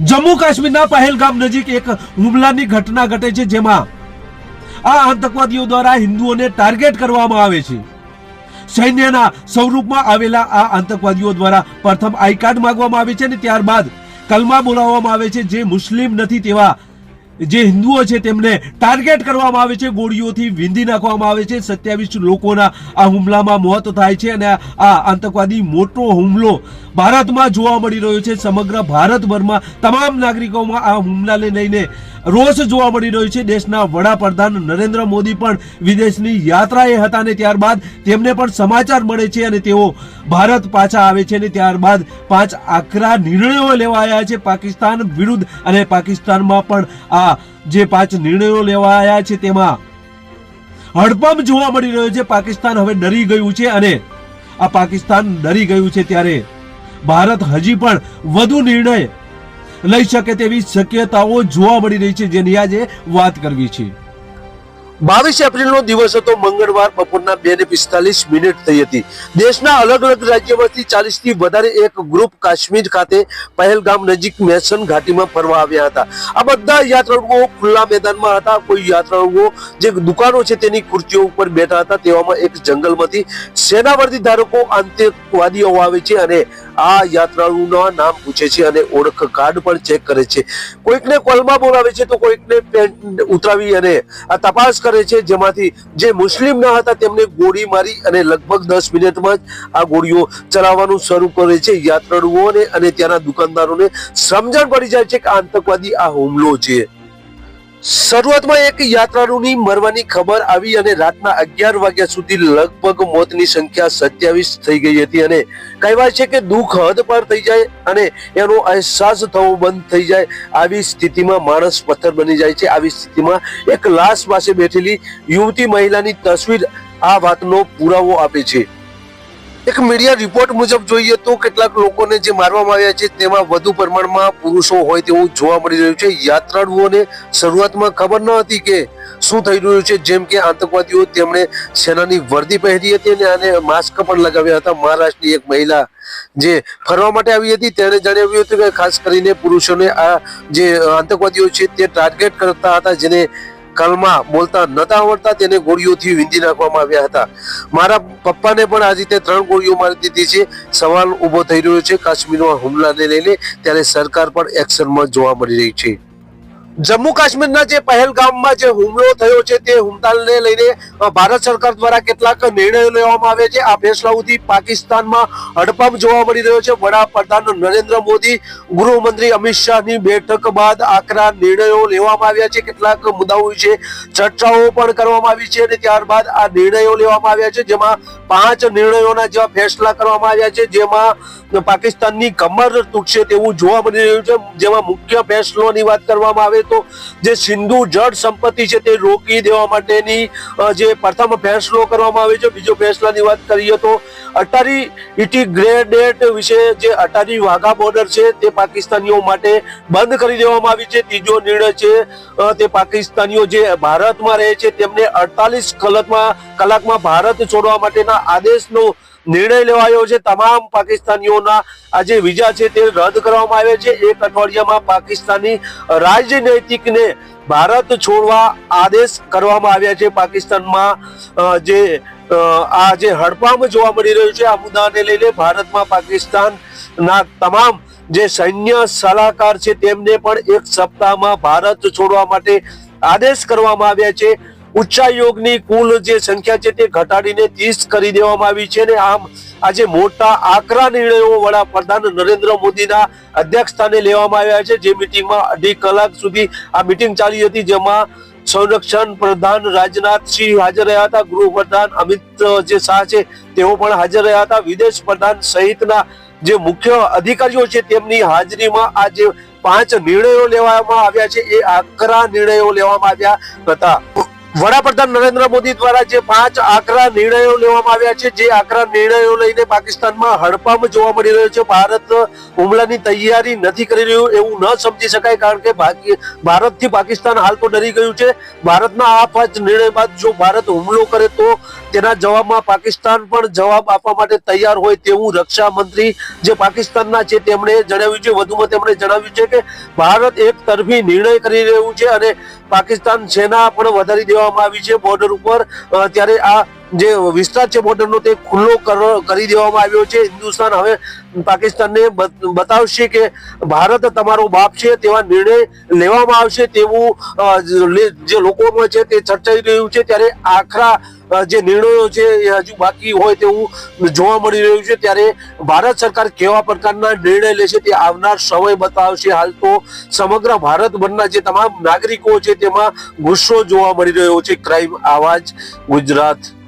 જમ્મુ કાશ્મીરના પહેલગામ નજીક એક હુમલાની ઘટના ઘટે છે જેમાં આ આતંકવાદીઓ દ્વારા હિન્દુઓને ટાર્ગેટ કરવામાં આવે છે. સૈન્યના સ્વરૂપમાં આવેલા આ આતંકવાદીઓ દ્વારા પ્રથમ આઈ કાર્ડ માંગવામાં આવે છે અને ત્યારબાદ કલમા બોલાવવામાં આવે છે જે મુસ્લિમ નથી તેવા જે હિન્દુઓ છે તેમને ટાર્ગેટ કરવામાં આવે છે, ગોળીઓથી વિંધી નાખવામાં આવે છે. સત્યાવીસ લોકોના આ હુમલામાં મોત થાય છે અને આ આતંકવાદી મોટો હુમલો ભારતમાં જોવા મળી રહ્યો છે સમગ્ર ભારતભરમાં તમામ નાગરિકોમાં આ હુમલાને લઈને રોષ જોવા મળી રહ્યો છે. દેશના વડાપ્રધાન નરેન્દ્ર મોદી પણ વિદેશની યાત્રાએ હતા અને ત્યારબાદ તેમને પણ સમાચાર મળે છે અને તેઓ ભારત પાછા આવે છે અને ત્યારબાદ પાંચ આકરા નિર્ણયો લેવાયા છે પાકિસ્તાન વિરુદ્ધ અને પાકિસ્તાનમાં પણ આ જે પાંચ નિર્ણયો લેવાયા છે તેમાં હડપંપ જોવા મળી રહ્યો છે. પાકિસ્તાન હવે ડરી ગયું છે અને આ પાકિસ્તાન ડરી ગયું છે ત્યારે ભારત હજી પણ વધુ નિર્ણય લઈ શકે તેવી શક્યતાઓ જોવા મળી રહી છે, જેની આજે વાત કરવી છે. બાવીસ એપ્રિલનો દિવસ હતો, મંગળવાર બપોરના બે ને પિસ્તાલીસ મિનિટ થઈ હતી. દેશના અલગ અલગ રાજ્યમાંથી ચાલીસથી વધારે એક ગ્રુપ કાશ્મીર ખાતે પહેલગામ નજીક મેસન ઘાટીમાં ફરવા આવ્યા હતા. આ બધા યાત્રાળુઓ ખુલ્લા મેદાનમાં હતા. કોઈ યાત્રાળુઓ જે દુકાનો છે તેની ખુરશીઓ ઉપર બેઠા હતા. તેવામાં એક જંગલમાંથી સેનાવર્તી ધારકો આતંકવાદીઓ આવે છે અને આ યાત્રાળુના નામ પૂછે છે અને ઓળખ કાર્ડ પણ ચેક કરે છે. કોઈકને કોલમાં બોલાવે છે તો કોઈકને પેન્ટ ઉતરાવી અને આ તપાસ કરે છે. જેમાંથી જે મુસ્લિમ ન હતા તેમને ગોળી મારી અને લગભગ દસ મિનિટમાં જ આ ગોળીઓ ચલાવવાનું શરૂ કરે છે. યાત્રાળુઓને અને ત્યાંના દુકાનદારોને સમજણ પડી જાય છે કે આતંકવાદી આ હુમલો છે. શરૂઆતમાં એક યાત્રાળુની મરવાની ખબર આવી અને રાતના અગિયાર વાગ્યા સુધી લગભગ મોતની સંખ્યા સત્યાવીસ થઈ ગઈ હતી અને કહેવાય છે કે દુઃખ હદ પાર થઈ જાય અને એનો અહેસાસ થવો બંધ થઈ જાય. આવી સ્થિતિમાં માણસ પથ્થર બની જાય છે. આવી સ્થિતિમાં એક લાશ પાસે બેઠેલી યુવતી મહિલાની તસવીર આ વાતનો પુરાવો આપે છે. એક મીડિયા રિપોર્ટ મુજબ જોઈએ તો કેટલાક લોકોને જે મારવામાં આવ્યા છે તેમાં વધુ પ્રમાણમાં પુરુષો હોય તેવું જોવા મળી રહ્યું છે. યાત્રાળુઓને શરૂઆતમાં ખબર ન હતી કે શું થઈ રહ્યું છે. જેમ કે આતંકવાદીઓ તેમણે સેનાની વર્દી પહેરી હતી અને આને માસ્ક પણ લગાવ્યા હતા. મહારાષ્ટ્રની એક મહિલા જે ફરવા માટે આવી હતી તેણે જણાવ્યું હતું કે ખાસ કરીને પુરુષોને આ જે આતંકવાદીઓ છે તે ટાર્ગેટ કરતા હતા જેને કલમાં બોલતા નતા આવડતા તેને ગોળીઓથી વીંધી નાખવામાં આવ્યા હતા. મારા પપ્પાને પણ આ રીતે ત્રણ ગોળીઓ મારી દીધી છે. સવાલ ઊભો થઈ રહ્યો છે. કાશ્મીરમાં હુમલાને લઈને ત્યારે સરકાર પણ એક્શનમાં જોવા મળી રહી છે. જમ્મુ કાશ્મીરના જે પહેલગામમાં જે હુમલો થયો છે તે હુમલાને લઈને ભારત સરકાર દ્વારા કેટલાક નિર્ણયો લેવામાં આવ્યા છે. આ ફેસલાઓથી પાકિસ્તાનમાં હડપંપ જોવા મળી રહ્યો છે. વડાપ્રધાન નરેન્દ્ર મોદી, ગૃહમંત્રી અમિત શાહની બેઠક બાદ આકરા નિર્ણયો લેવામાં આવ્યા છે. કેટલાક મુદ્દાઓ વિશે ચર્ચાઓ પણ કરવામાં આવી છે અને ત્યારબાદ આ નિર્ણયો લેવામાં આવ્યા છે, જેમાં પાંચ નિર્ણયોના જેવા ફેસલા કરવામાં આવ્યા છે, જેમાં પાકિસ્તાનની કમર તૂટશે તેવું જોવા મળી રહ્યું છે. જેમાં મુખ્ય ફેસલોની વાત કરવામાં આવે તો જે સિંધુ જળ સંપત્તિ છે તે રોકી દેવા માટેની જે પ્રથમ ફેસલો કરવામાં આવે છે, બીજો ફેસલાની વાત કરીએ તો અટારી ઇન્ટિગ્રેટેડ વિશે જે અટારી વાઘા બોર્ડર છે તે પાકિસ્તાનીઓ માટે બંધ કરી દેવામાં આવી છે. ત્રીજો નિર્ણય છે તે પાકિસ્તાનીઓ જે ભારતમાં રહે છે તેમને અડતાલીસ કલાકમાં કલાકમાં ભારત છોડવા માટેના આદેશનો નિર્ણય લેવાયો છે. તમામ પાકિસ્તાનીઓના આ જે વિઝા છે તે રદ કરવામાં આવે છે. એક અઠવાડિયામાં પાકિસ્તાની રાજનૈતિકને ભારત છોડવા આદેશ કરવામાં આવ્યા છે. પાકિસ્તાનમાં જે આ જે હડપામ જોવા મળી રહ્યું છે આ મુદ્દાને લઈને ભારતમાં પાકિસ્તાનના તમામ જે સૈન્ય સલાહકાર છે તેમને પણ એક સપ્તાહમાં ભારત છોડવા માટે આદેશ કરવામાં આવ્યા છે. ઉચ્ચાયોગની કુલ જે સંખ્યા છે તે ઘટાડીને ત્રીસ કરી દેવામાં આવી છે અને આમ આજે મોટા આકરા નિર્ણયો વડાપ્રધાન નરેન્દ્ર મોદીના અધ્યક્ષ લેવામાં આવ્યા છે. જે મિટિંગમાં અઢી કલાક સુધી આ મિટિંગ ચાલી હતી, જેમાં સંરક્ષણ પ્રધાન રાજનાથસિંહ હાજર રહ્યા હતા. ગૃહપ્રધાન અમિત જે શાહ છે તેઓ પણ હાજર રહ્યા હતા. વિદેશ પ્રધાન સહિતના જે મુખ્ય અધિકારીઓ છે તેમની હાજરીમાં આ જે પાંચ નિર્ણયો લેવામાં આવ્યા છે. એ આકરા નિર્ણયો લેવામાં આવ્યા હતા. વડાપ્રધાન નરેન્દ્ર મોદી દ્વારા જે પાંચ આકરા નિર્ણયો લેવામાં આવ્યા છે, જે આકરા નિર્ણયો લઈને પાકિસ્તાનમાં હડપામ જોવા મળી રહ્યો છે. ભારત હુમલાની તૈયારી નથી કરી રહ્યું એવું ન સમજી શકાય કારણ કે ભારતથી પાકિસ્તાન હાલ તો ડરી ગયું છે. ભારતના આ પાંચ નિર્ણય બાદ જો ભારત હુમલો કરે તો તેના જવાબમાં પાકિસ્તાન પણ જવાબ આપવા માટે તૈયાર હોય તેવું રક્ષા મંત્રી જે પાકિસ્તાનના છે તેમણે જણાવ્યું છે. વધુમાં તેમણે જણાવ્યું છે કે ભારત એક તરફી નિર્ણય કરી રહ્યું છે અને પાકિસ્તાન સેના પણ વધારી દેવામાં આવી છે. બોર્ડર ઉપર ત્યારે આ જે વિસ્તાર છે બોર્ડરનો તે ખુલ્લો કર- દેવામાં આવ્યો છે. હિન્દુસ્તાન હવે પાકિસ્તાનને બત- બતાવશે કે ભારત તમારો બાપ છે તેવા નિર્ણય લેવામાં આવશે તેવું જે લોકોમાં છે તે ચર્ચાઈ રહ્યું છે. ત્યારે આખરા જે નિર્ણયો છે એ હજુ બાકી હોય તેવું જોવા મળી રહ્યું છે. ત્યારે ભારત સરકાર કેવા પ્રકારના નિર્ણય લેશે તે આવનાર સમય બતાવશે. હાલ તો સમગ્ર ભારતભરના જે તમામ નાગરિકો છે તેમાં ગુસ્સો જોવા મળી રહ્યો છે. ક્રાઇમ આવાજ, ગુજરાત.